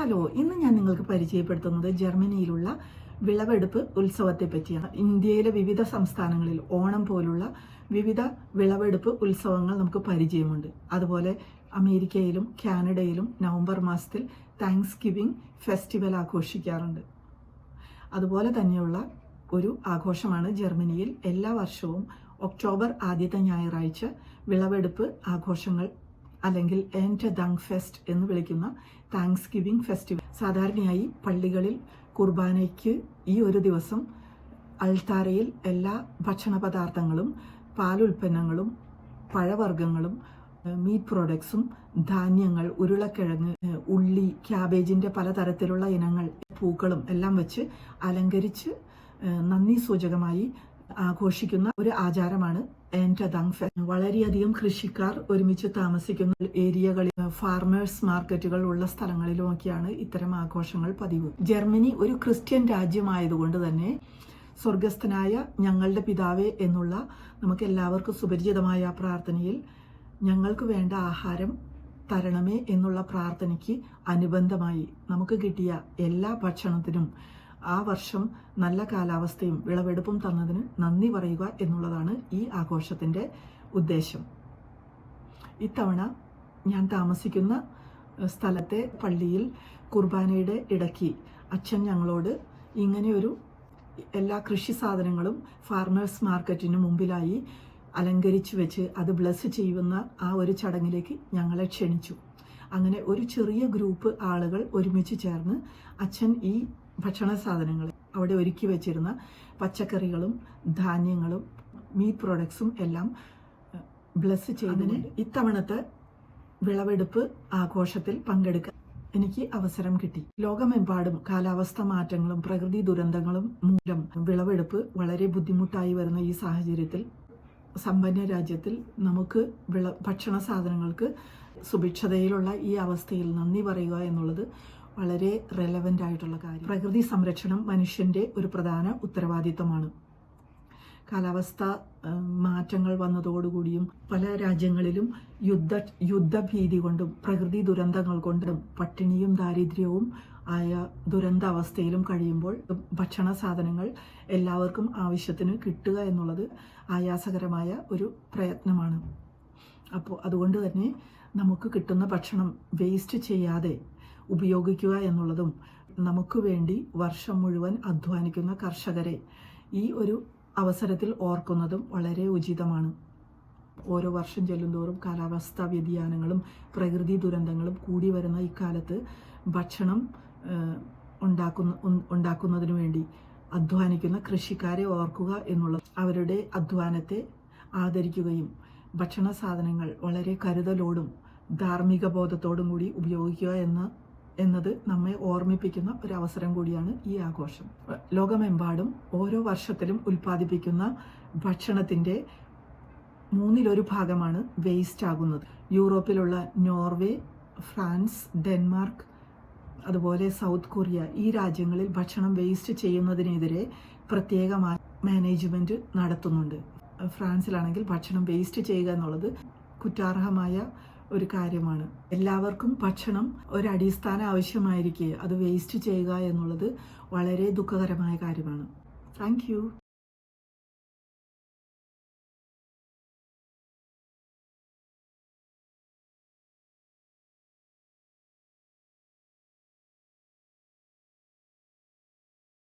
Hello ഇന്ന് ഞാൻ നിങ്ങൾക്ക് പരിചയപ്പെടുത്തുന്നത് ജർമ്മനിയിലുള്ള വിളവെടുപ്പ് ഉത്സവത്തെ പറ്റിയാണ് ഇന്ത്യയിലെ വിവിധ സംസ്ഥാനങ്ങളിൽ ഓണം പോലുള്ള വിവിധ വിളവെടുപ്പ് ഉത്സവങ്ങൾ നമുക്ക് പരിചയമുണ്ട്. അതുപോലെ അമേരിക്കയിലും കാനഡയിലും നവംബർ മാസത്തിൽ താങ്ക്സ് ഗിവിംഗ് ഫെസ്റ്റിവൽ ആഘോഷിക്കാറുണ്ട്. അതുപോലെ തന്നെയുള്ള ഒരു ആഘോഷമാണ് ജർമ്മനിയിൽ എല്ലാ വർഷവും ഒക്ടോബർ ആദ്യത്തെ ഞായറാഴ്ച വിളവെടുപ്പ് ആഘോഷങ്ങൾ അല്ലെങ്കിൽ എന്റെ ദങ് ഫെസ്റ്റ് എന്ന് വിളിക്കുന്ന താങ്ക്സ് ഗിവിംഗ് ഫെസ്റ്റിവൽ. സാധാരണയായി പള്ളികളിൽ കുർബാനയ്ക്ക് ഈ ഒരു ദിവസം അൾത്താരയിൽ എല്ലാ ഭക്ഷണ പദാർത്ഥങ്ങളും പാലുൽപ്പന്നങ്ങളും പഴവർഗങ്ങളും മീറ്റ് പ്രോഡക്ട്സും ധാന്യങ്ങൾ ഉരുളക്കിഴങ്ങ് ഉള്ളി ക്യാബേജിന്റെ പലതരത്തിലുള്ള ഇനങ്ങൾ പൂക്കളും എല്ലാം വെച്ച് അലങ്കരിച്ച് നന്ദി സൂചകമായി ആഘോഷിക്കുന്ന ഒരു ആചാരമാണ് എന്റെ ദങ് ഫെസ്റ്റ് വളരെയധികം കൃഷിക്കാർ ഒരുമിച്ച് താമസിക്കുന്ന ഏരിയകളിൽ ഫാർമേഴ്സ് മാർക്കറ്റുകൾ ഉള്ള സ്ഥലങ്ങളിലുമൊക്കെയാണ് ഇത്തരം ആഘോഷങ്ങൾ പതിവ്. ജർമ്മനി ഒരു ക്രിസ്ത്യൻ രാജ്യമായതുകൊണ്ട് തന്നെ സ്വർഗസ്ഥനായ ഞങ്ങളുടെ പിതാവേ എന്നുള്ള നമുക്ക് എല്ലാവർക്കും സുപരിചിതമായ ആ പ്രാർത്ഥനയിൽ ഞങ്ങൾക്ക് വേണ്ട ആഹാരം തരണമേ എന്നുള്ള പ്രാർത്ഥനയ്ക്ക് അനുബന്ധമായി നമുക്ക് കിട്ടിയ എല്ലാ ഭക്ഷണത്തിനും ആ വർഷം നല്ല കാലാവസ്ഥയും വിളവെടുപ്പും തന്നതിന് നന്ദി പറയുക എന്നുള്ളതാണ് ഈ ആഘോഷത്തിന്റെ ഉദ്ദേശം. ഇത്തവണ ഞാൻ താമസിക്കുന്ന സ്ഥലത്തെ പള്ളിയിൽ കുർബാനയുടെ ഇടയ്ക്ക് അച്ഛൻ ഞങ്ങളോട് ഇങ്ങനെയൊരു എല്ലാ കൃഷി സാധനങ്ങളും ഫാർമേഴ്സ് മാർക്കറ്റിന് മുമ്പിലായി അലങ്കരിച്ചു വെച്ച് അത് ബ്ലസ് ചെയ്യുന്ന ആ ഒരു ചടങ്ങിലേക്ക് ഞങ്ങളെ ക്ഷണിച്ചു. അങ്ങനെ ഒരു ചെറിയ ഗ്രൂപ്പ് ആളുകൾ ഒരുമിച്ച് ചേർന്ന് അച്ഛൻ ഈ ഭക്ഷണ സാധനങ്ങൾ. അവിടെ ഒരുക്കി വെച്ചിരുന്ന പച്ചക്കറികളും ധാന്യങ്ങളും മീറ്റ് പ്രോഡക്ട്സും എല്ലാം ബ്ലസ് ചെയ്തതിന് ഇത്തവണത്തെ വിളവെടുപ്പ് ആഘോഷത്തിൽ പങ്കെടുക്കാൻ എനിക്ക് അവസരം കിട്ടി. ലോകമെമ്പാടും കാലാവസ്ഥ മാറ്റങ്ങളും പ്രകൃതി ദുരന്തങ്ങളും മൂലം വിളവെടുപ്പ് വളരെ ബുദ്ധിമുട്ടായി വരുന്ന ഈ സാഹചര്യത്തിൽ സമ്പന്ന രാജ്യത്തിൽ നമുക്ക് വിള ഭക്ഷണ സാധനങ്ങൾക്ക് സുഭിക്ഷതയിലുള്ള ഈ അവസ്ഥയിൽ നന്ദി പറയുക എന്നുള്ളത് വളരെ റെലവന്റ് ആയിട്ടുള്ള കാര്യം. പ്രകൃതി സംരക്ഷണം മനുഷ്യന്റെ ഒരു പ്രധാന ഉത്തരവാദിത്തമാണ് കാലാവസ്ഥ മാറ്റങ്ങൾ വന്നതോടുകൂടിയും പല രാജ്യങ്ങളിലും യുദ്ധ യുദ്ധഭീതി കൊണ്ടും പ്രകൃതി ദുരന്തങ്ങൾ കൊണ്ടും പട്ടിണിയും ദാരിദ്ര്യവും ആയ ദുരന്താവസ്ഥയിലും കഴിയുമ്പോൾ ഭക്ഷണ സാധനങ്ങൾ എല്ലാവർക്കും ആവശ്യത്തിന് കിട്ടുക എന്നുള്ളത് ആയാസകരമായ ഒരു പ്രയത്നമാണ്. അപ്പോൾ അതുകൊണ്ട് തന്നെ നമുക്ക് കിട്ടുന്ന ഭക്ഷണം വേസ്റ്റ് ചെയ്യാതെ ഉപയോഗിക്കുക എന്നുള്ളതും നമുക്ക് വേണ്ടി വർഷം മുഴുവൻ അധ്വാനിക്കുന്ന കർഷകരെ ഈ ഒരു അവസരത്തിൽ ഓർക്കുന്നതും വളരെ ഉചിതമാണ്. ഓരോ വർഷം ചെല്ലുന്തോറും കാലാവസ്ഥാ വ്യതിയാനങ്ങളും പ്രകൃതി ദുരന്തങ്ങളും കൂടി വരുന്ന ഇക്കാലത്ത് ഭക്ഷണം ഉണ്ടാക്കുന്ന ഉണ്ടാക്കുന്നതിനു വേണ്ടി അധ്വാനിക്കുന്ന കൃഷിക്കാരെ ഓർക്കുക എന്നുള്ളത് അവരുടെ അധ്വാനത്തെ ആദരിക്കുകയും ഭക്ഷണ സാധനങ്ങൾ വളരെ കരുതലോടും ധാർമ്മിക ബോധത്തോടും കൂടി ഉപയോഗിക്കുക എന്ന എന്നത് നമ്മെ ഓർമ്മിപ്പിക്കുന്ന ഒരു അവസരം കൂടിയാണ് ഈ ആഘോഷം. ലോകമെമ്പാടും ഓരോ വർഷത്തിലും ഉൽപ്പാദിപ്പിക്കുന്ന ഭക്ഷണത്തിന്റെ മൂന്നിലൊരു ഭാഗമാണ് വേസ്റ്റ് ആകുന്നത്. യൂറോപ്പിലുള്ള നോർവേ ഫ്രാൻസ് ഡെൻമാർക്ക് അതുപോലെ സൗത്ത് കൊറിയ ഈ രാജ്യങ്ങളിൽ ഭക്ഷണം വേസ്റ്റ് ചെയ്യുന്നതിനെതിരെ പ്രത്യേകമായ മാനേജ്മെന്റ് നടത്തുന്നുണ്ട്. ഫ്രാൻസിലാണെങ്കിൽ ഭക്ഷണം വേസ്റ്റ് ചെയ്യുക എന്നുള്ളത് കുറ്റാർഹമായ ഒരു കാര്യമാണ്. എല്ലാവർക്കും ഭക്ഷണം ഒരു അടിസ്ഥാന ആവശ്യമായിരിക്കെ. അത് വേസ്റ്റ് ചെയ്യുക എന്നുള്ളത് വളരെ ദുഃഖകരമായ കാര്യമാണ്. താങ്ക്